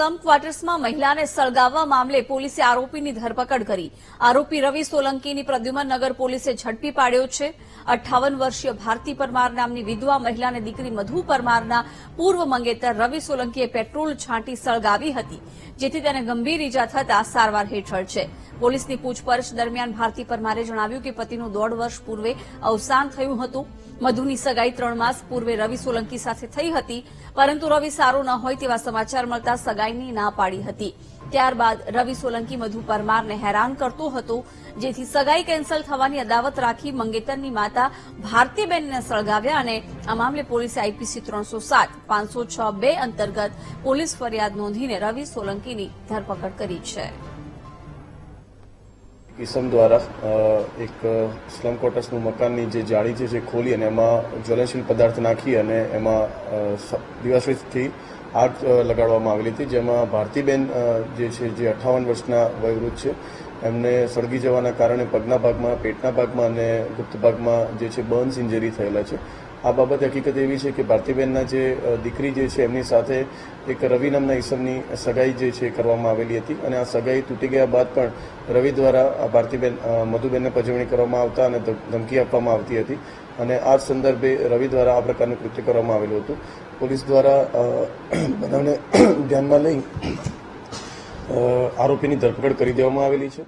Slum ક્વાર્ટર્સમાં મહિલાને સળગાવવા મામલે પોલીસે આરોપીની ધરપકડ કરી. આરોપી રવિ સોલંકીની પ્રદ્યુમન નગર પોલીસે ઝડપી પાડ્યો છે. અઠ્ઠાવન વર્ષીય ભારતી પરમાર નામની વિધવા મહિલાને દીકરી મધુ પરમારના પૂર્વ મંગેતર રવિ સોલંકીએ પેટ્રોલ છાંટી સળગાવી હતી, જેથી તેને ગંભીર ઈજા થતા સારવાર હેઠળ છે. પોલીસની પૂછપરછ દરમિયાન ભારતી પરમારે જણાવ્યું કે પતિનું દોઢ વર્ષ પૂર્વે અવસાન થયું હતું. મધુની સગાઈ ત્રણ માસ પૂર્વે રવિ સોલંકી સાથે થઈ હતી, પરંતુ રવિ સારો ન હોય તેવા સમાચાર મળતા સગાઈની ના પાડી હતી. ત્યારબાદ રવિ સોલંકી મધુ પરમારને હેરાન કરતો હતો, જેથી સગાઈ કેન્સલ થવાની અદાવત રાખી મંગેતરની માતા ભારતીબેનને સળગાવ્યા અને આ મામલે પોલીસે આઈપીસી ત્રણસો સાત, પાંચસો છ બે અંતર્ગત પોલીસ ફરિયાદ નોંધીને રવિ સોલંકીની ધરપકડ કરી છે. કિસમ દ્વારા એક સ્લમ ક્વાર્ટર્સનું મકાનની જે જાળી છે, જે ખોલી અને એમાં જ્વલનશીલ પદાર્થ નાખી અને એમાં દિવસથી આગ લગાડવામાં આવેલી હતી, જેમાં ભારતીબેન જે છે, જે અઠ્ઠાવન વર્ષના વયવૃદ્ધ છે એમને સળગી જવાના કારણે પગના ભાગમાં, પેટના ભાગમાં અને ગુપ્ત ભાગમાં જે છે બર્ન્સ ઇન્જરી થયેલા છે. આ બાબત હકીકત એવી છે કે ભારતીબેનના જે દીકરી જે છે એમની સાથે એક રવિ નામના ઈસમની સગાઈ જે છે કરવામાં આવેલી હતી અને આ સગાઈ તૂટી ગયા બાદ પણ રવિ દ્વારા આ ભારતીબેન મધુબેનને પજવણી કરવામાં આવતા અને ધમકી આપવામાં આવતી હતી અને આ સંદર્ભે રવિ દ્વારા આ પ્રકારનું કૃત્ય કરવામાં આવેલું હતું. પોલીસ દ્વારા બધાને ધ્યાનમાં લઈ આરોપીની ધરપકડ કરી દેવામાં આવેલી છે.